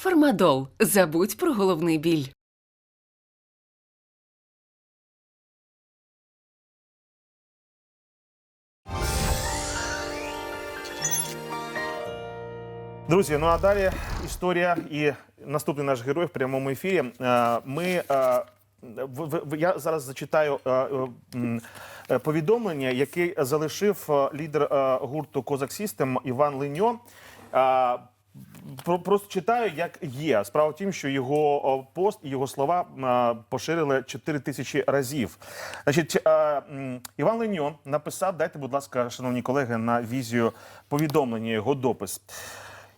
Фармадол. Забудь про головний біль. Друзі, ну а далі історія і наступний наш герой в прямому ефірі. Е, Ми е, я зараз зачитаю е, повідомлення, яке залишив лідер гурту Козак Сістем Іван Линьо. Про- Просто читаю, як є. Справа в тім, що його пост і його слова поширили 4 тисячі разів. Значить, Іван Леньон написав: дайте, будь ласка, шановні колеги, на візію повідомлення його допис.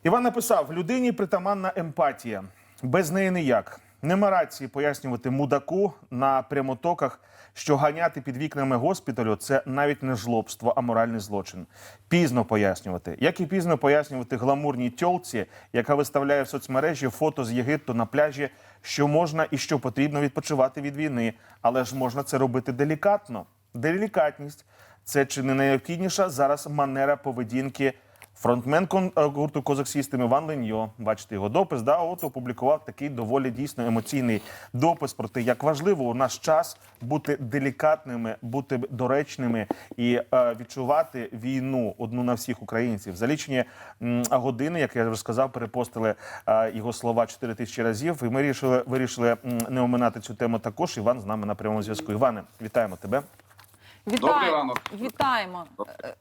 Іван написав: людині притаманна емпатія. Без неї ніяк. Нема рації пояснювати мудаку на прямотоках, що ганяти під вікнами госпіталю це навіть не жлобство, а моральний злочин. Пізно пояснювати, як і пізно пояснювати гламурній тьолці, яка виставляє в соцмережі фото з Єгипту на пляжі, що можна і що потрібно відпочивати від війни, але ж можна це робити делікатно. Делікатність це чи не найнеобхідніша зараз манера поведінки. Фронтмен е, гурту Козак Сістем Іван Леньо, бачите його допис, да, от опублікував такий доволі дійсно емоційний допис про те, як важливо у наш час бути делікатними, бути доречними і е, відчувати війну одну на всіх українців. За лічені м, години, як я вже сказав, перепостили е, його слова 4 тисячі разів. І ми вирішили, вирішили м, не оминати цю тему також. Іван з нами на прямому зв'язку. Іване, вітаємо тебе. Добрий Вітаю. ранок. Вітаємо.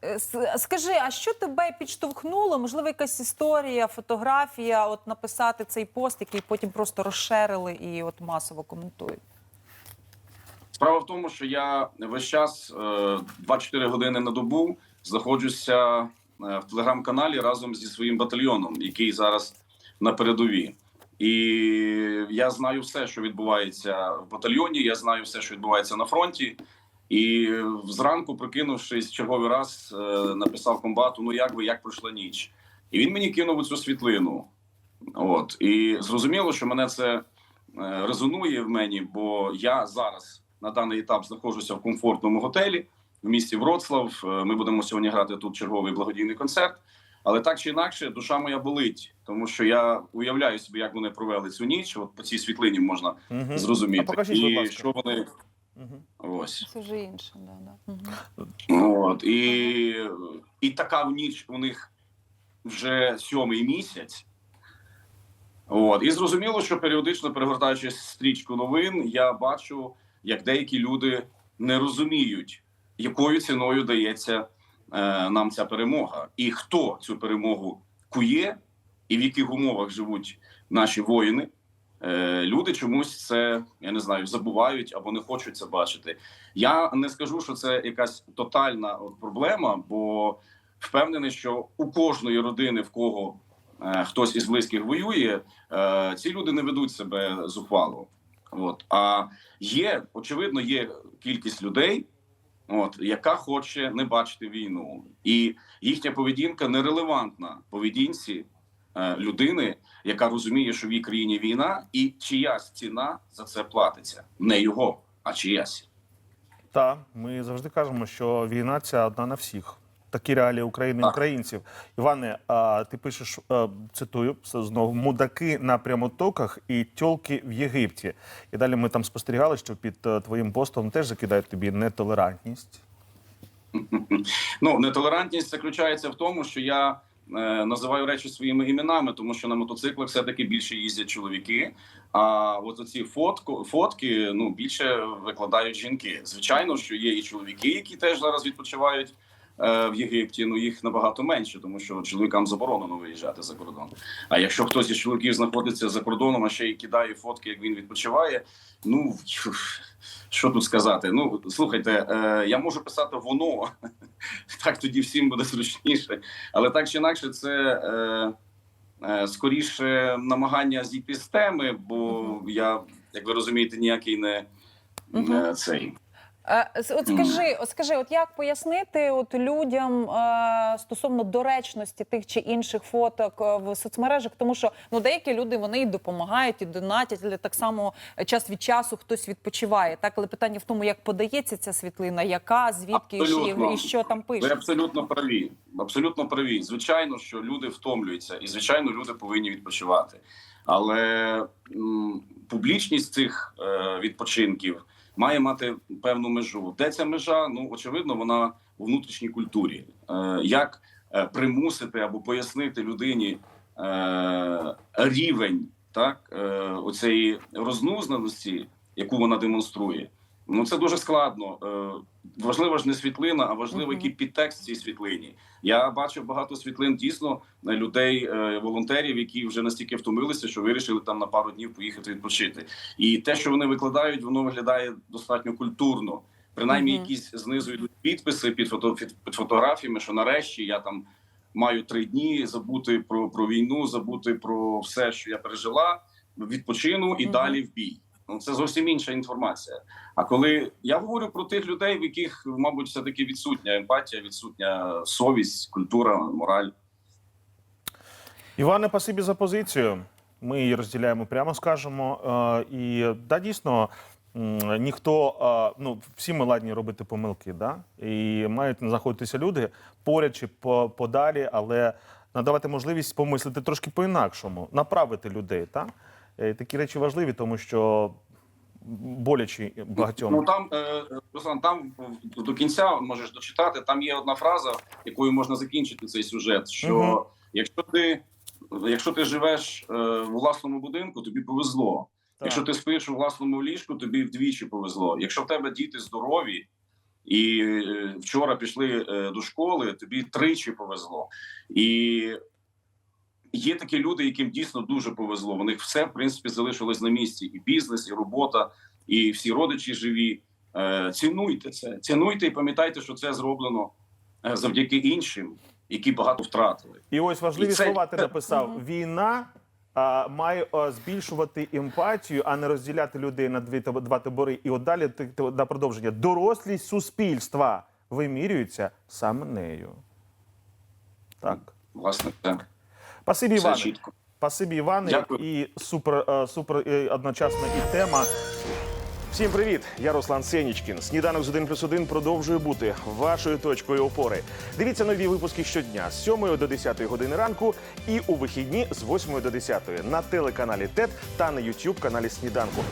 Е, е, Скажи, а що тебе підштовхнуло? Можливо, якась історія, фотографія, от написати цей пост, який потім просто розшерили і от масово коментують? Справа в тому, що я весь час е, 24 години на добу знаходжуся е, в телеграм-каналі разом зі своїм батальйоном, який зараз на передовій. І я знаю все, що відбувається в батальйоні. Я знаю все, що відбувається на фронті. І зранку, прокинувшись, черговий раз е, написав комбату: ну як ви як пройшла ніч? І він мені кинув цю світлину. От і зрозуміло, що мене це е, резонує в мені, бо я зараз на даний етап знаходжуся в комфортному готелі в місті Вроцлав. Е, Ми будемо сьогодні грати тут черговий благодійний концерт. Але так чи інакше, душа моя болить, тому що я уявляю собі, як вони провели цю ніч. От по цій світлині можна зрозуміти, А покажіть, і що вони Мгм. ось. Це вже інше. Да, да. Мгм. От і, і така в ніч у них вже сьомий місяць. От і зрозуміло, що періодично перегортаючи стрічку новин, я бачу, як деякі люди не розуміють, якою ціною дається е, нам ця перемога, і хто цю перемогу кує, і в яких умовах живуть наші воїни. Е, люди чомусь це я не знаю, забувають або не хочуть це бачити. Я не скажу, що це якась тотальна проблема, бо впевнений, що у кожної родини, в кого е, хтось із близьких воює, е, ці люди не ведуть себе зухвало. От а є очевидно, є кількість людей, от яка хоче не бачити війну, і їхня поведінка нерелевантна поведінці е, людини, яка розуміє, що в її країні війна, і чиясь ціна за це платиться, не його, а чиясь. Так, ми завжди кажемо, що війна ця одна на всіх. Такі реалії України Так. українців. Іване, а ти пишеш, е, цитую знову: мудаки на прямотоках і тьолки в Єгипті. І далі ми там спостерігали, що під е, твоїм постом теж закидають тобі нетолерантність. Ну, нетолерантність заключається в тому, що я е, називаю речі своїми іменами, тому що на мотоциклах все-таки більше їздять чоловіки. А от оці фотку, фотки ну більше викладають жінки. Звичайно, що є і чоловіки, які теж зараз відпочивають. Е, В Єгипті ну їх набагато менше, тому що чоловікам заборонено виїжджати за кордон. А якщо хтось із чоловіків знаходиться за кордоном, а ще й кидає фотки, як він відпочиває. Ну що тут сказати? Ну слухайте, е, я можу писати воно, так тоді всім буде зручніше. Але так чи інакше, це е, скоріше намагання зійти з теми, бо я, як ви розумієте, ніякий не Мгм. е, цей. Е, От скажи, от скажи, от як пояснити от людям е, стосовно доречності тих чи інших фоток е, в соцмережах, тому що ну деякі люди вони і допомагають, і донатять, але так само час від часу хтось відпочиває. Так, але питання в тому, як подається ця світлина, яка, звідки Абсолютно. і що там Ви абсолютно праві. Абсолютно праві. Звичайно, що люди втомлюються, і звичайно, люди повинні відпочивати. Але м, публічність цих е, відпочинків має мати певну межу. Де ця межа? Ну очевидно, вона у внутрішній культурі. Е, як е, примусити або пояснити людині е, рівень так оцеї рознузнаності, яку вона демонструє. Ну це дуже складно. Е, важлива ж не світлина, а важливо, який підтекст цій світлині. Я бачив багато світлин дійсно е, людей, е, волонтерів, які вже настільки втомилися, що вирішили там на пару днів поїхати відпочити. І те, що вони викладають, воно виглядає достатньо культурно. Принаймні, Мгм. якісь знизу йдуть підписи під фото під, під фотографіями, що нарешті я там маю три дні забути про, про війну, забути про все, що я пережила, відпочину і Мгм. далі в бій. Ну це зовсім інша інформація. А коли я говорю про тих людей, в яких, мабуть, все таки відсутня емпатія, відсутня совість, культура, мораль. Іване, спасибі за позицію. Ми її розділяємо, прямо скажемо. Е, І да, дійсно, ніхто, е, ну всі ми ладні робити помилки, да? і мають знаходитися люди поряд чи подалі, але надавати можливість помислити трошки по-інакшому, направити людей. Та? Е, Такі речі важливі, тому що болячі багатьом. Ну там е, Руслан, там до кінця можеш дочитати. Там є одна фраза, якою можна закінчити цей сюжет. Що Мгм. якщо ти якщо ти живеш е, в власному будинку, тобі повезло. Так. Якщо ти спиш у власному ліжку, тобі вдвічі повезло. Якщо в тебе діти здорові і е, вчора пішли е, до школи, тобі тричі повезло. І є такі люди, яким дійсно дуже повезло. У них все в принципі залишилось на місці: і бізнес, і робота, і всі родичі живі. Е, Цінуйте це, цінуйте і пам'ятайте, що це зроблено е, завдяки іншим, які багато втратили. І ось важливі І це- слова ти написав: війна. А, має а, збільшувати емпатію, а не розділяти людей на дві два табори. І от далі ти- ти- на продовження. Дорослість суспільства вимірюється саме нею. Так. Власне, це Спасибі, Іване. чітко. Спасибі, Іване. Дякую. І супер, е, супер е, одночасно і тема. Всім привіт! Я Руслан Сенічкін. Сніданок з 1 плюс 1 продовжує бути вашою точкою опори. Дивіться нові випуски щодня з 7 до 10 години ранку і у вихідні з 8 до 10 на телеканалі ТЕТ та на YouTube каналі Сніданку.